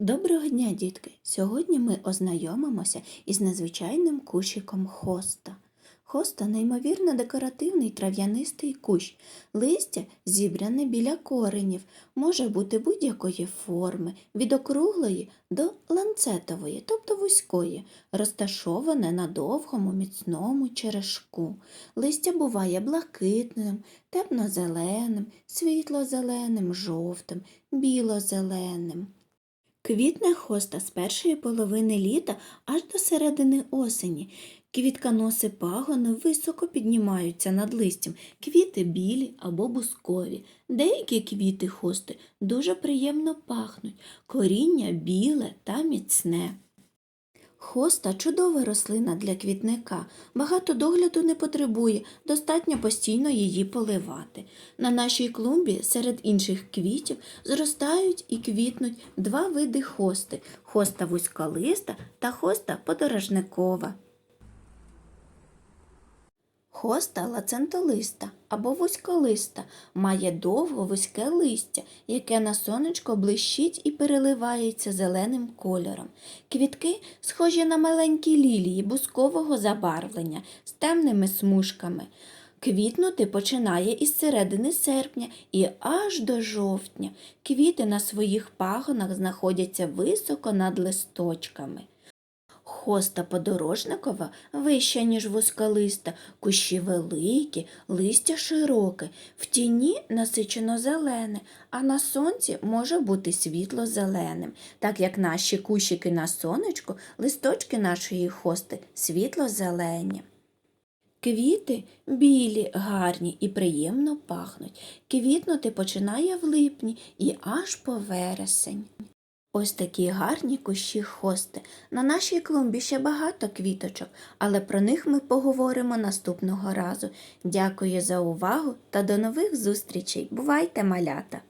Доброго дня, дітки! Сьогодні ми ознайомимося із незвичайним кущиком хоста. Хоста неймовірно декоративний трав'янистий кущ. Листя зібране біля коренів, може бути будь-якої форми, від округлої до ланцетової, тобто вузької, розташоване на довгому міцному черешку. Листя буває блакитним, темно-зеленим, світло-зеленим, жовтим, біло-зеленим. Квітне хоста з першої половини літа аж до середини осені. Квітконоси пагони високо піднімаються над листям, квіти білі або бускові. Деякі квіти хости дуже приємно пахнуть, коріння біле та міцне. Хоста чудова рослина для квітника, багато догляду не потребує, достатньо постійно її поливати. На нашій клумбі серед інших квітів зростають і квітнуть два види хости хоста вузьколиста та хоста подорожникова. Хоста лацентолиста або вузьколиста має довго вузьке листя, яке на сонечко блищить і переливається зеленим кольором. Квітки схожі на маленькі лілії бускового забарвлення з темними смужками. Квітнути починає із середини серпня і аж до жовтня. Квіти на своїх пагонах знаходяться високо над листочками. Хоста подорожникова вища, ніж вузьколиста, кущі великі, листя широке, в тіні насичено зелене, а на сонці може бути світло-зеленим, так як наші кущики на сонечку, листочки нашої хости світло-зелені. Квіти білі, гарні і приємно пахнуть. Квітнути починає в липні і аж по вересень. Ось такі гарні кущі хости. На нашій клумбі ще багато квіточок, але про них ми поговоримо наступного разу. Дякую за увагу та до нових зустрічей. Бувайте, малята!